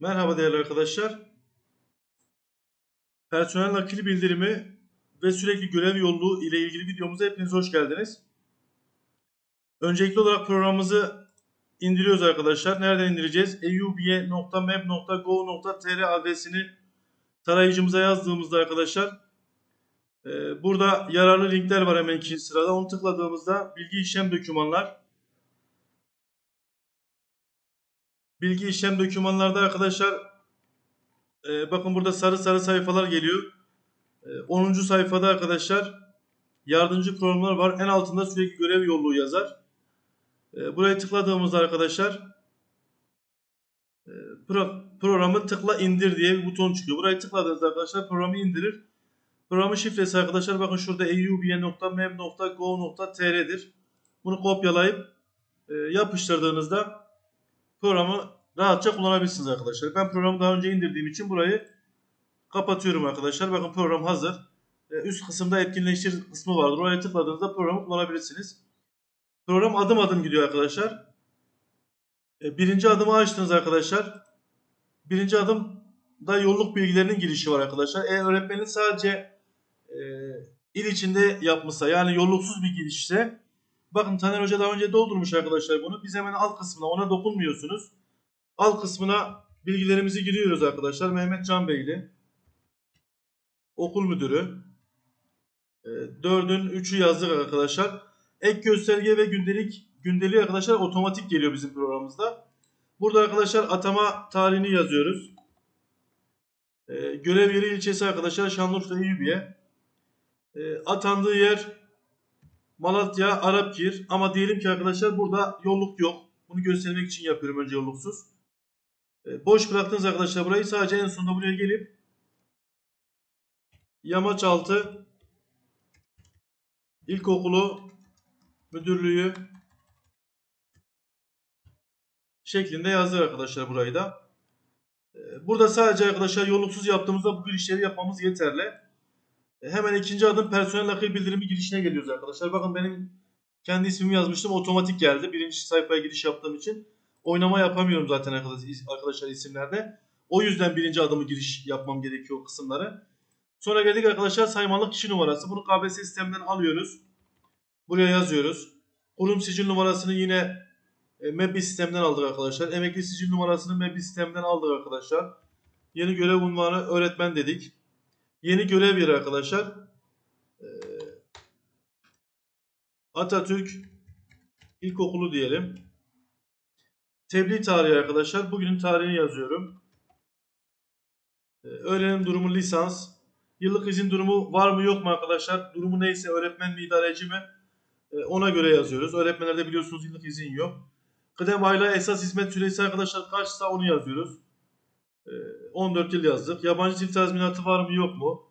Merhaba değerli arkadaşlar. Personel nakil bildirimi ve sürekli görev yolluğu ile ilgili videomuza hepiniz hoş geldiniz. Öncelikli olarak programımızı indiriyoruz arkadaşlar. Nereden indireceğiz? eubye.map.gov.tr adresini tarayıcımıza yazdığımızda arkadaşlar e, burada yararlı linkler var hemen ikinci sırada. Onu tıkladığımızda bilgi işlem dokümanlar Bilgi işlem dokümanlarda arkadaşlar e, bakın burada sarı sarı sayfalar geliyor. E, 10. sayfada arkadaşlar yardımcı programlar var. En altında sürekli görev yolluğu yazar. E, buraya tıkladığımızda arkadaşlar e, pro, programı tıkla indir diye bir buton çıkıyor. Burayı tıkladığınızda arkadaşlar programı indirir. Programın şifresi arkadaşlar bakın şurada eubye.mem.gov.tr'dir. Bunu kopyalayıp e, yapıştırdığınızda programı rahatça kullanabilirsiniz arkadaşlar. Ben programı daha önce indirdiğim için burayı kapatıyorum arkadaşlar. Bakın program hazır. Ee, Üst kısımda etkinleştir kısmı vardır. Oraya tıkladığınızda programı kullanabilirsiniz. Program adım adım gidiyor arkadaşlar. Ee, Birinci adımı açtınız arkadaşlar. Birinci adımda yolluk bilgilerinin girişi var arkadaşlar. Eğer öğretmenin sadece e, il içinde yapmışsa yani yolluksuz bir girişse Bakın Taner Hoca daha önce doldurmuş arkadaşlar bunu. Biz hemen alt kısmına ona dokunmuyorsunuz. Alt kısmına bilgilerimizi giriyoruz arkadaşlar. Mehmet Can Beyli. Okul müdürü. E, dördün üçü yazdık arkadaşlar. Ek gösterge ve gündelik gündeliği arkadaşlar otomatik geliyor bizim programımızda. Burada arkadaşlar atama tarihini yazıyoruz. E, görev yeri ilçesi arkadaşlar Şanlıurfa Eyüpiye. E, atandığı yer Malatya, Arapkir ama diyelim ki arkadaşlar burada yolluk yok. Bunu göstermek için yapıyorum önce yolluksuz. E, boş bıraktınız arkadaşlar burayı sadece en sonunda buraya gelip Yamaçaltı İlkokulu Müdürlüğü şeklinde yazdır arkadaşlar burayı da. E, burada sadece arkadaşlar yolluksuz yaptığımızda bu girişleri yapmamız yeterli. E, Hemen ikinci adım personel nakil bildirimi girişine geliyoruz arkadaşlar. Bakın benim kendi ismimi yazmıştım. Otomatik geldi. Birinci sayfaya giriş yaptığım için. Oynama yapamıyorum zaten arkadaşlar isimlerde. O yüzden birinci adımı giriş yapmam gerekiyor kısımları. Sonra geldik arkadaşlar saymalık kişi numarası. Bunu KBS sisteminden alıyoruz. Buraya yazıyoruz. Kurum sicil numarasını yine e, MEBİ sisteminden aldık arkadaşlar. Emekli sicil numarasını MEBİ sisteminden aldık arkadaşlar. Yeni görev unvanı öğretmen dedik. Yeni görev yeri arkadaşlar. Ee, Atatürk İlkokulu diyelim. Tebliğ tarihi arkadaşlar. Bugünün tarihini yazıyorum. Ee, öğrenim durumu lisans. Yıllık izin durumu var mı yok mu arkadaşlar? Durumu neyse öğretmen mi idareci mi? Ee, ona göre yazıyoruz. Öğretmenlerde biliyorsunuz yıllık izin yok. Kıdem ayla esas hizmet süresi arkadaşlar kaçsa onu yazıyoruz. 14 yıl yazdık. Yabancı çift tazminatı var mı yok mu?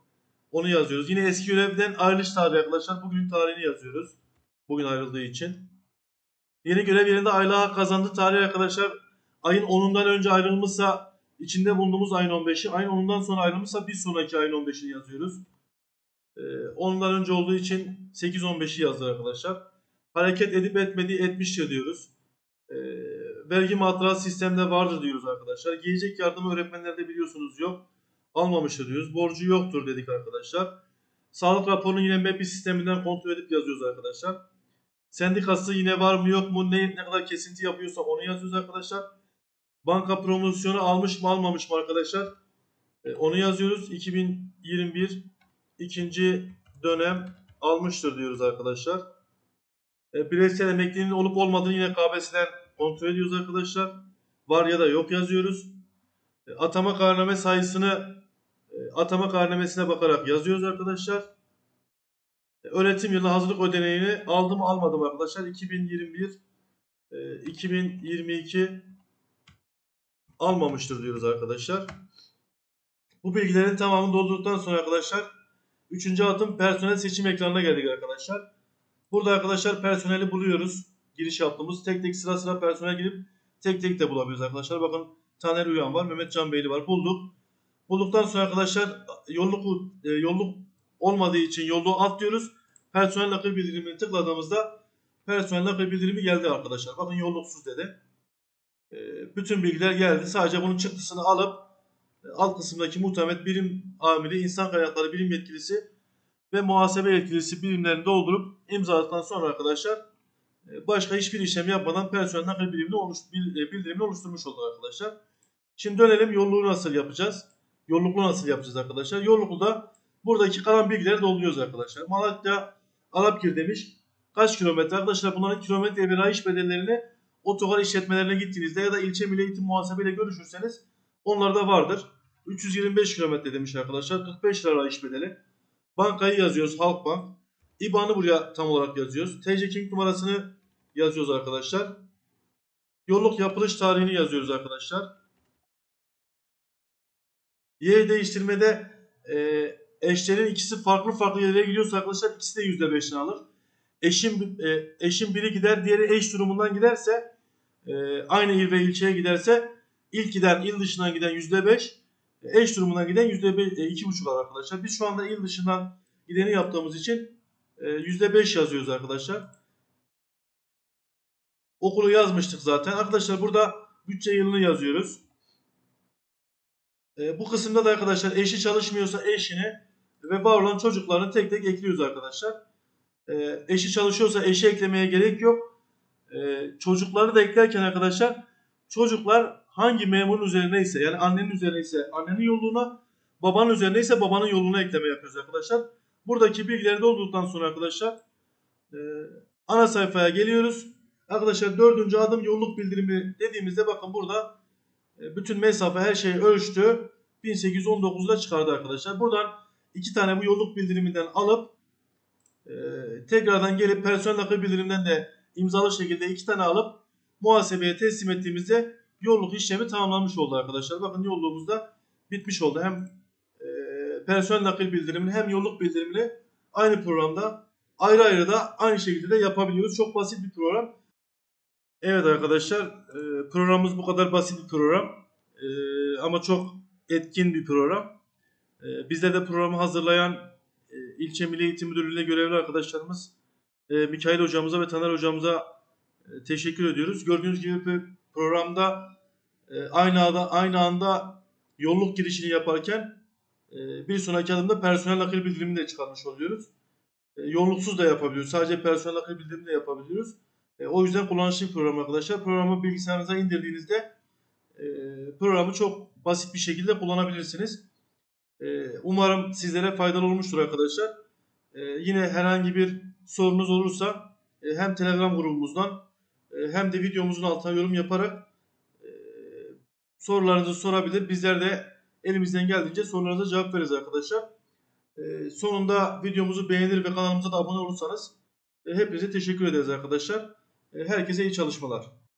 Onu yazıyoruz. Yine eski görevden ayrılış tarihi arkadaşlar. Bugünün tarihini yazıyoruz. Bugün ayrıldığı için. Yeni görev yerinde aylığa kazandığı tarih arkadaşlar. Ayın 10'undan önce ayrılmışsa içinde bulunduğumuz ayın 15'i. Ayın 10'undan sonra ayrılmışsa bir sonraki ayın 15'ini yazıyoruz. Ee, 10'undan önce olduğu için 8-15'i yazdık arkadaşlar. Hareket edip etmediği etmiştir diyoruz. Ee, vergi matrası sistemde vardır diyoruz arkadaşlar. Gelecek yardımı öğretmenlerde biliyorsunuz yok. Almamıştır diyoruz. Borcu yoktur dedik arkadaşlar. Sağlık raporunu yine MEPI sisteminden kontrol edip yazıyoruz arkadaşlar. Sendikası yine var mı yok mu ne, ne kadar kesinti yapıyorsa onu yazıyoruz arkadaşlar. Banka promosyonu almış mı almamış mı arkadaşlar. E, onu yazıyoruz. 2021 ikinci dönem almıştır diyoruz arkadaşlar. E, bireysel emekliliğinin olup olmadığını yine KBS'den kontrol ediyoruz arkadaşlar. Var ya da yok yazıyoruz. E, atama karneme sayısını e, atama karnemesine bakarak yazıyoruz arkadaşlar. E, öğretim yılı hazırlık ödeneğini aldım almadım arkadaşlar. 2021 e, 2022 almamıştır diyoruz arkadaşlar. Bu bilgilerin tamamını doldurduktan sonra arkadaşlar 3. adım personel seçim ekranına geldik arkadaşlar. Burada arkadaşlar personeli buluyoruz. Giriş yaptığımız tek tek sıra sıra personel girip tek tek de bulabiliyoruz arkadaşlar. Bakın Taner Uyan var, Mehmet Can Beyli var. Bulduk. Bulduktan sonra arkadaşlar yolluk e, yolluk olmadığı için yolluğu atlıyoruz. Personel nakil bildirimini tıkladığımızda personel nakil bildirimi geldi arkadaşlar. Bakın yolluksuz dedi. E, bütün bilgiler geldi. Sadece bunun çıktısını alıp e, alt kısımdaki muhtemel birim amiri, insan kaynakları birim yetkilisi ve muhasebe yetkilisi birimlerini doldurup imzaladıktan sonra arkadaşlar başka hiçbir işlem yapmadan personel nakil birimini oluş, e, bildirimini oluşturmuş olduk arkadaşlar. Şimdi dönelim yolluğu nasıl yapacağız? Yolluklu nasıl yapacağız arkadaşlar? Yollukluda buradaki kalan bilgileri dolduruyoruz arkadaşlar. Malatya Arapgir demiş. Kaç kilometre? Arkadaşlar bunların kilometre ve rayiç bedellerini otogar işletmelerine gittiğinizde ya da ilçe milli eğitim muhasebeyle görüşürseniz onlarda vardır. 325 kilometre demiş arkadaşlar. 45 lira rayiç bedeli. Bankayı yazıyoruz Halkbank. IBAN'ı buraya tam olarak yazıyoruz. TC kimlik numarasını yazıyoruz arkadaşlar. Yolluk yapılış tarihini yazıyoruz arkadaşlar. Yer değiştirmede e, eşlerin ikisi farklı farklı yerlere gidiyorsa arkadaşlar ikisi de %5'ini alır. Eşin e, eşin biri gider diğeri eş durumundan giderse e, aynı il ve ilçeye giderse ilk giden il dışından giden %5 eş durumundan giden %5 e, arkadaşlar. Biz şu anda il dışından gideni yaptığımız için e, %5 yazıyoruz arkadaşlar. Okulu yazmıştık zaten. Arkadaşlar burada bütçe yılını yazıyoruz. E, bu kısımda da arkadaşlar eşi çalışmıyorsa eşini ve var olan çocuklarını tek tek ekliyoruz arkadaşlar. E, eşi çalışıyorsa eşi eklemeye gerek yok. E, çocukları da eklerken arkadaşlar çocuklar hangi memurun üzerineyse yani annenin üzerineyse annenin yolluğuna babanın üzerineyse babanın yolluğuna ekleme yapıyoruz arkadaşlar. Buradaki bilgileri doldurduktan sonra arkadaşlar e, ana sayfaya geliyoruz. Arkadaşlar dördüncü adım yolluk bildirimi dediğimizde bakın burada e, bütün mesafe her şey ölçtü. 1819'da çıkardı arkadaşlar. Buradan iki tane bu yolluk bildiriminden alıp e, tekrardan gelip personel nakil bildiriminden de imzalı şekilde iki tane alıp muhasebeye teslim ettiğimizde yolluk işlemi tamamlanmış oldu arkadaşlar. Bakın yolluğumuz da bitmiş oldu. Hem e, personel nakil bildirimini hem yolluk bildirimini aynı programda ayrı ayrı da aynı şekilde de yapabiliyoruz. Çok basit bir program. Evet arkadaşlar e, programımız bu kadar basit bir program E, ama çok etkin bir program. E, bizde de programı hazırlayan ilçe Milli Eğitim Müdürlüğü'ne görevli arkadaşlarımız Mikail hocamıza ve Taner hocamıza teşekkür ediyoruz. Gördüğünüz gibi programda aynı anda aynı anda yolluk girişini yaparken bir sonraki adımda personel nakil bildirimini de çıkarmış oluyoruz. Yolluksuz da yapabiliyoruz. Sadece personel nakil bildirimini de yapabiliyoruz. E, o yüzden kullanışlı bir program arkadaşlar. Programı bilgisayarınıza indirdiğinizde e, programı çok basit bir şekilde kullanabilirsiniz. E, umarım sizlere faydalı olmuştur arkadaşlar. Yine herhangi bir sorunuz olursa hem Telegram grubumuzdan hem de videomuzun altına yorum yaparak sorularınızı sorabilir. Bizler de elimizden geldiğince sorularınıza cevap veririz arkadaşlar. Sonunda videomuzu beğenir ve kanalımıza da abone olursanız hepinize teşekkür ederiz arkadaşlar. E, Herkese iyi çalışmalar.